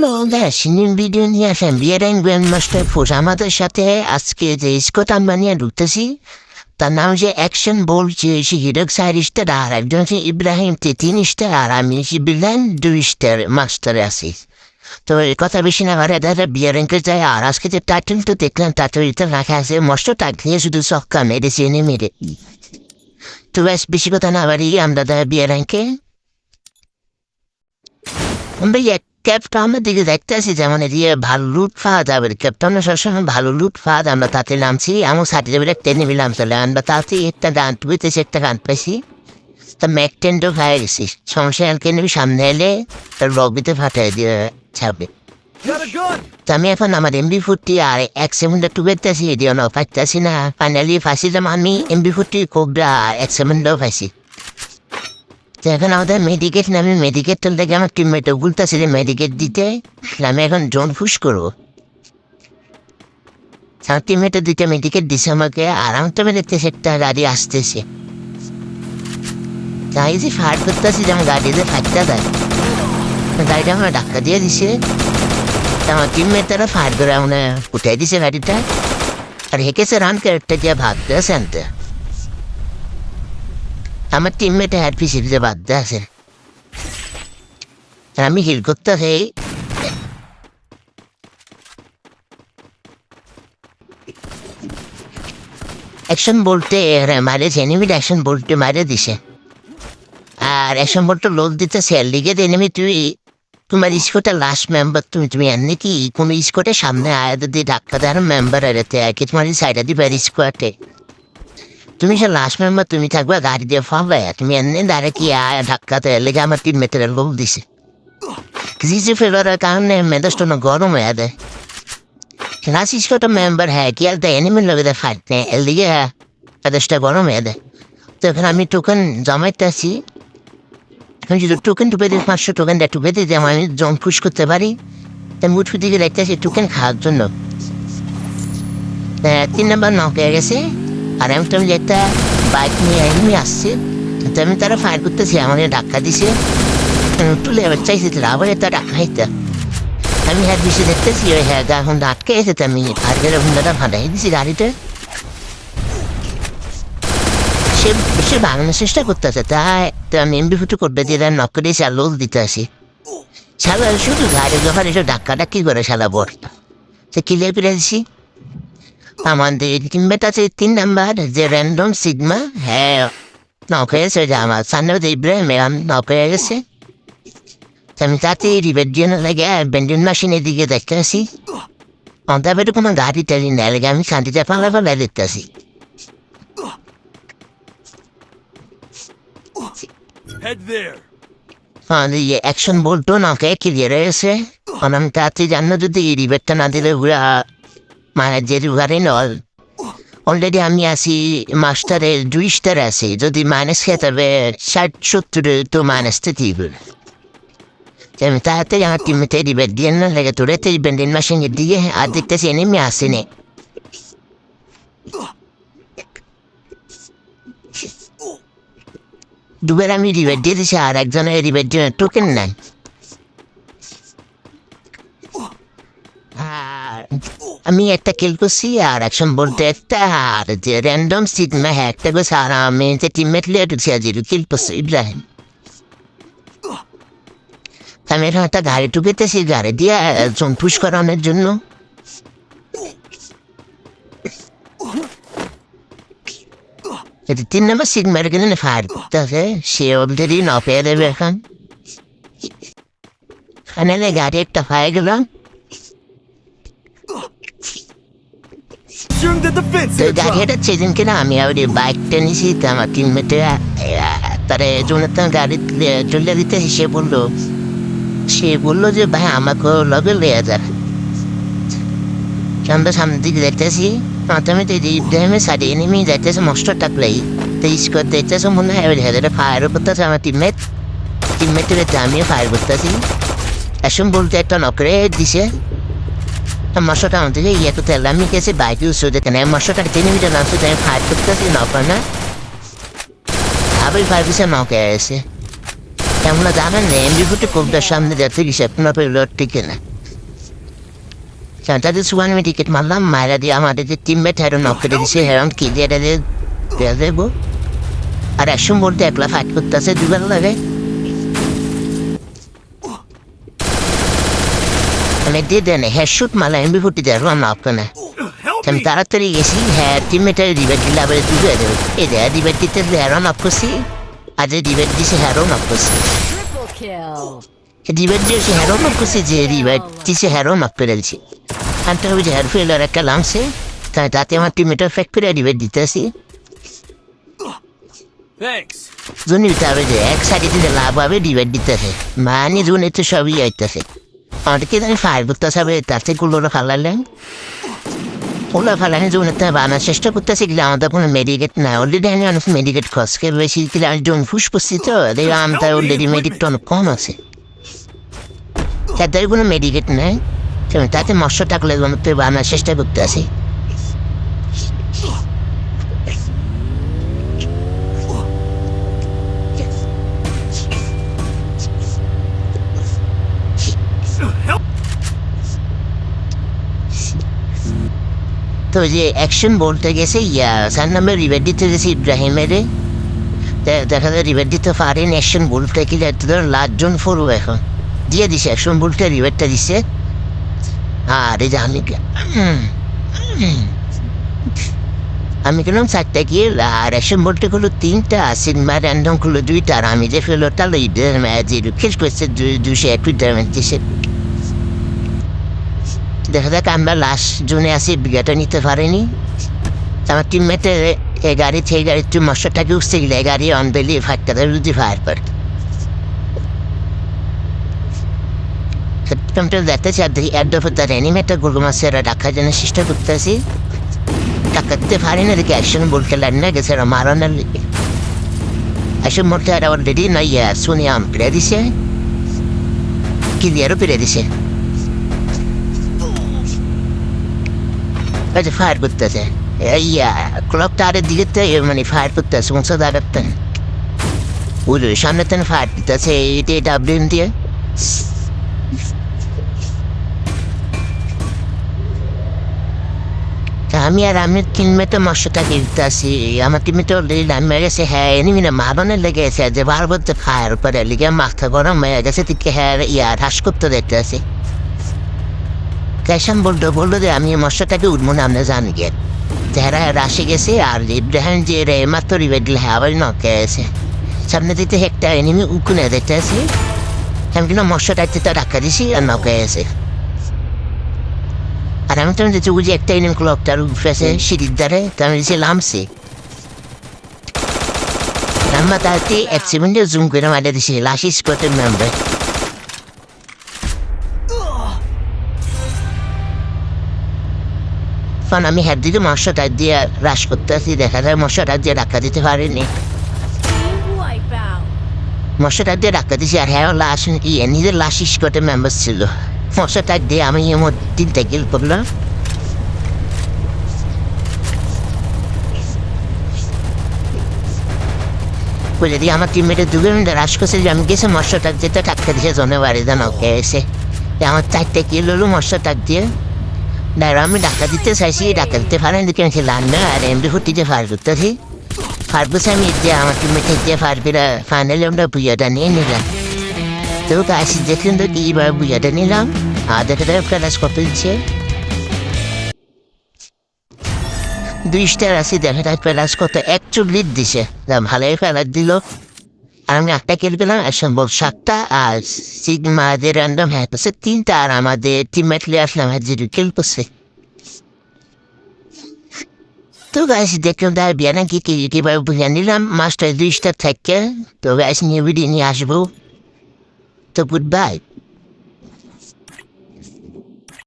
Hello সিনিম video নিয়ে আসেন bearing grand master force আমাদের সাথে আজকে যে স্কট আমরা নিয়ে ঢুকতেছি তার নাম যে অ্যাকশন বলছে সে হিরক চার স্টার আর একজন হচ্ছে ইব্রাহিম তে তিন স্টার আর আমি হচ্ছে বিলেন দুই স্টার মাস্টারে আছি তো কথা বেশি না পারে দাদা বিয়ারিংকে যায় আর আজকে যে টাইটেল তো দেখলাম টাইটেলটা রাখা আছে মস্ত টাকলে শুধু সক্কা মেরেছে এনে মেরে তো ব্যাস বেশি কথা না বাড়ি আমরা দাদা বিয়ারিংকে আমরা এক ক্যাবটা আমার দিকে দেখতেছি যেমন এদিকে ভালো লুট পাওয়া যাবে ক্যাবটা সবসময় ভালো লুট পাওয়া যায় আমরা তাতে নামছি আমার সার্টিফিকেট টেনে নিলাম চলে আমরা তাতে একটা গান পেতেছি একটা গান পেয়েছি তা ম্যাক টেন্ডও খাই গেছি, সমস্যা এলকে নিবি, সামনে এলে তার রবিতে ফাটাই দিয়ে! তো আমি এখন আমার এমবি ফুটি আর এক সেকেন্ডে টুবেতেছি এদিও না পাইতেছি না ফাইনালি ফাঁসিলাম আমি এমবি ফুটি কোবরা এক সেকেন্ডও পাইছি তো এখন আমাদের মেডিকেট নামে মেডিকেট তুলতে গিয়ে আমার টিমমেটও বলতেছে যে মেডিকেট দিতে আমি এখন জোন ফুস করব। আমার টিমমেটের দুইটা মেডিকেট দিছে আমাকে, আরাম তো দেখতেছে একটা গাড়ি আসতেছে। তাই যে ফায়ার করতেছি যে আমার গাড়িতে ফাটতে দেয়। গাড়িটা আমার ধাক্কা দিয়ে দিছে। তা আমার টিমমেট তারা ফায়ার করে মানে উঠে দিছে গাড়িটা। আর হেঁকেছে রান ক্যারেক্টার দিয়ে ভাবতে আনতে। আমার টিমমেট হ্যাড পিছিয়ে দিতে বাধ্য আছে। আমি হিল করতে সেই অ্যাকশন বলতে মারেছে এনিমিট অ্যাকশন বলতে মারে দিছে। আর অ্যাকশন বলতে লোক দিতে সেল লিগে এনিমি তুই, তোমার স্কোটের লাস্ট মেম্বার তুমি তুমি এমনি কি কোনো স্কোটের সামনে আয় যদি ধাক্কা দেওয়ার মেম্বার এড়াতে আর কি তোমার সাইডে দিবে স্কোয়াটে তুমি সে লাস্ট মেম্বার তুমি থাকবে, গাড়ি দিয়ে ফাঁবে তুমি এমনি দাঁড়ে কি ধাক্কাতে লেগে আমার তিন মেটের লোক দিছে। কিছু ফেলার কারণে মেজাজটা না গরম হয়ে দেয় লাস্ট স্কোটের মেম্বার হ্যাঁ কি আর দেয়? এনিমির লোকেদের ফাইট নেই। এর দিকে মেজাজটা গরম হয়ে দেয় তো এখন আমি টোকেন জমাইতে আছি আমি যদি টোকেন টুপে দিই পাঁচশো টোকেন দেয় টুপে দিই আমি জন পুশ করতে পারি তাই মুঠ দিকে দেখতে আসি টোকেন খাওয়ার জন্য। তা তিন নম্বর নক হয়ে গেছে। আর আমি তুমি একটা বাইক নিয়ে এমনি আসছে। তো আমি তারা ফায়ার করতেছি, আমাকে ধাক্কা দিছে। আমি তুলে এবার চাইছি আবার একটা ধাক্কা খাইতে। আমি হ্যাঁ বেশি দেখতেছি, ওই হ্যাঁ এখন আটকে এসে তো আমি ফায়ার হুন্ডাটা ফাটাই দিছি গাড়িতে। সে সে বাগানোর চেষ্টা করতেছে, তাই তো আমি এমবি ফুটু করবে দিয়ে তার নক করে আর লোক দিতে আসি। শালা, শুধু গাড়ি যখন এসব ধাক্কাটা কি করে শালা বল? সে কিলে পেরেছি আমাদের টিমমেট আছে তিন নাম্বার যে র্যান্ডম সিগমা হ্যাঁ নক হয়েছে যে আমার সামনে ইব্রাহিম এরাম নক হয়ে গেছে আমি তাতে রিভেট দিয়ে লাগে বেন্ডিন মেশিনের দিকে দেখতে আসি অন্তাবের কোনো গাড়ি টাড়ি নেই লাগে আমি শান্তিতে পালা পালা দেখতে আসি Head there! আমাদের ইয়ে অ্যাকশন বলতো না কে ক্লিয়ার হয়েছে আমি তাতে জানো যদি রিবেটটা না দিলে ওরা যে রুগারে নল। অলরেডি আমি আছি মাস্টারের দুই স্টার আছি। যদি মাইনাস তবে ষাট সত্তর তো মাইনাসটা দিব। আমি তাড়াতাড়ি আমার টিমতে রিবেট দিয়ে না লাগে, তোরে তো বেন্ডিন মেশিনের দিকে আর দেখতেছি এনেমি আসেনি দুবার আমি রিবেট দিয়ে দিছি, আর একজনের রিবেট দিয়ে টোকেন নাই। আমি একটা কিল করছি আর একজন বলতে একটা, আর যে র্যান্ডম সিগমা হ্যাঁ একটা করছে, আর আমি যে টিমমেট লিয়ে ঢুকছি আর জিরো কিল করছি, ইব্রাহিম। আমি এখন একটা গাড়ি টুকেতেছি গাড়ি দিয়ে পুশ করানোর জন্য। এটা তিন নম্বর সিগমার গেলে ফায়ার করতে হবে, সে অলরেডি ন দেবে এখন। ফাইনালে গাড়ি একটা ফায়ার গেলাম গাড়ি এটা সেদিনকে না আমি বাইকটা আমার তিন মিটার তারা জনের তো গাড়ি চলে দিতে সে বলল সে বলল যে ভাই আমাকে লগে লেয়া আমরা সামনের দিকে দেখতেছি প্রথমে তো ইব্রাহিমের এনিমি যাইতেছে মস্ত টাকলাই তো স্কোর দেখতেছে মনে হয় ওই ফায়ার করতেছে আমার টিমমেট টিমমেটের আমিও ফায়ার করতেছি। এখন বলতে একটা নকরে দিছে। মশাটা আমাদের ইয়ে তো তেল আমি গেছি বাইকে উৎস দেখে নেয় মশাটা, টেনে মিটার নামছে তাই ফায়ার করতেছি নকর না। আবার ফায়ার দিছে নকে এসে কেমন জানেন না এমবি ফুটে কোপটার সামনে যাচ্ছে গেছে আপনার লোড টিকে না। তাদের সুয়ান আমি টিকিট মারলাম মায়েরা দিয়ে আমাদের যে টিমমেট হেরো নক করে দিছে হেরন কি দিয়ে এটা দিয়ে দিয়ে দেবো? গেছি হ্যাঁ টিমমেটের রিবেট দিলে আবার দুটো দেবে এই দেয় রিবেট দিতে হ্যারন অফ করছি। আজ রিবেট দিছে হ্যারন অফ করছি। Triple kill. রিবেট দিয়েছে হ্যারন অফ করছি যে রিবেট দিছে হ্যারন অফ করে দিছি। আনতে হবে যে হেয়ার ফিল্ডার একটা লামছে তাই তাতে আমার টিমমেটের ফেক করে রিবেট দিতেছি Thanks. জুন দিতে হবে যে এক সাইডে দিলে লাভ হবে রিবেট দিতেছে মানে জুন এতে সবই আইতেছে। ফায়ার করতে হবে তাতে গুলোটা ফালালেন ওলা ফালানে জুন একটা বানার চেষ্টা করতেছি কিন্তু আমাদের কোনো মেডিকেট নাই অলরেডি আমি অনেক মেডিকেট খসকে বেশি কিন্তু আমি জোন ফুস করছি তো দেখলাম আমার অলরেডি মেডিকেট অনেক কম আছে তাদের কোনো মেডিকেট নাই তাতে মৎস্য আমাদের বানার চেষ্টা করতে আসি তো যে অ্যাকশন বলতে গেছে, ইয়া স্যার নামে রিভার দিতে গেছে ইব্রাহিমের। দেখা যায় রিভার দিতে পারেন অ্যাকশন বলতে কি তোদের লাস্টজন ফোরও এখন। দিয়ে দিছে অ্যাকশন বলতে রিভারটা দিছে। আর যে, আমি কে- কেন চারটা গিয়ে আর অ্যাকশন বলতে হলো তিনটা সিনেমা র্যান্ডম হলো দুইটা, আর আমি যে ফেলো তাহলে শেষ করছে দুশো একটু ড্যামেজ দিছে। দেখা যাক আমরা লাস্ট জুনে আছি বিঘাটা নিতে পারিনি। আমার টিমমেটে এ গাড়ি থেকে গাড়ি তুই মশাটাকে উঠতে গেলে, এ গাড়ি অন বেলি ফাটতে যদি ফায়ার করে সত্যমটা দেখতেছি আর দেখি দফা তার অ্যানিমেটটা গরু মাছের রাখার জন্য চেষ্টা করতেছি। টাকাতে পারি না দেখি অ্যাকশন বলতে লাইন গেছে আর মারানোর অ্যাকশন বলতে আর অলরেডি নাই শুনে আম পেরে দিছে। ক্লিয়ারও পেরে দিছে? আচ্ছা ফায়ার করতেছে ইয়া ক্লক টারের দিকে মানে ফায়ার করতেছে মশা দাঁড়াতে ওই যে সামনে তো ফায়ার দিতেছে এটা ডাব্লিউ দিয়ে আমি আর আমি টিমে তো মশাটাকে দিতেছি আমার টিমে তো লাইন মেরেছে হ্যাঁ এনিমি না মারণের লেগে গেছে যে বারবার তো ফায়ার করে লিগে মাথা গরম হয়ে গেছে তিকে হ্যাঁ ইয়া হ্রাস করতে ক্যাশাম বলতো বলল যে আমি মশাটাকে উঠবো না আমরা জানি গে যারা রাশি গেছে আর ইব্রাহিম যে রে মাত্র রিবেডল হ্যাঁ আবার নকে আছে সামনে দিতে একটা এনিমি উকুনে দেখতে আছে আমি কিন্তু মশাটাকে তো রাখা দিছি আর নকে আছে আর আমি তো দেখছি বুঝি একটা এনিমি ক্লকটার উঠেছে সিঁড়ির দ্বারে তো আমি দিছি লামছি লাম্বা তাতে এক সেকেন্ডে জুম করে মারে দিছি লাশি স্পটের মেম্বার কারণ আমি হ্যাঁ দিকে মশাটা দিয়ে হ্রাস করতে আসি দেখা যায় মশাটা দিয়ে রাখা দিতে পারিনি. মশাটা দিয়ে রাখা দিছি, আর হ্যাঁ লাশ ইয়ে নিজের লাশ স্কোয়াডের মেম্বার ছিল। মশা মশাটা দিয়ে আমি এমন তিনটা কিল করলাম। দিয়ে আমার টিমমেটে দুটো মিনিট হ্রাস করছে, যে আমি গেছে মশাটা যেতে টাকা দিয়েছে জনে বাড়ি দেন ওকে এসে। আমার চারটে কিল হলো মশাটা দিয়ে। দাঁড়া আমি ডাকা দিতে চাইছি ডাকা দিতে পারেন আমি লান্না আর এমনি ফুটিতে ফার করতেছি ফার বসে আমি যে আমার টিমমেটে দিয়ে ফার পেরা ফাইনালি আমরা নিয়ে নিলাম তো গাছ দেখলেন তো কি এবার বুঝাটা নিলাম আর দেখে দেখে প্লাস কত দিচ্ছে দুই স্টার আছে দেখে তাই প্লাস কত একচল্লিশ দিছে যা ভালোই ফেলার দিল আমি একটা দিলাম সম্ভব সাতটা, আর সিগমাদের র্যান্ডম হ্যাঁ আছে তিনটা, আর আমাদের টিমমেট আসলাম হ্যাঁ জিরো কেল করছে। তো গাছ দেখলাম তার বিয়ে নাকি কীভাবে বুঝে নিলাম, মাস্টার দুইটা থাকে, তো গাছ নিয়ে ভিডিও নিয়ে আসব। তো গুড বাই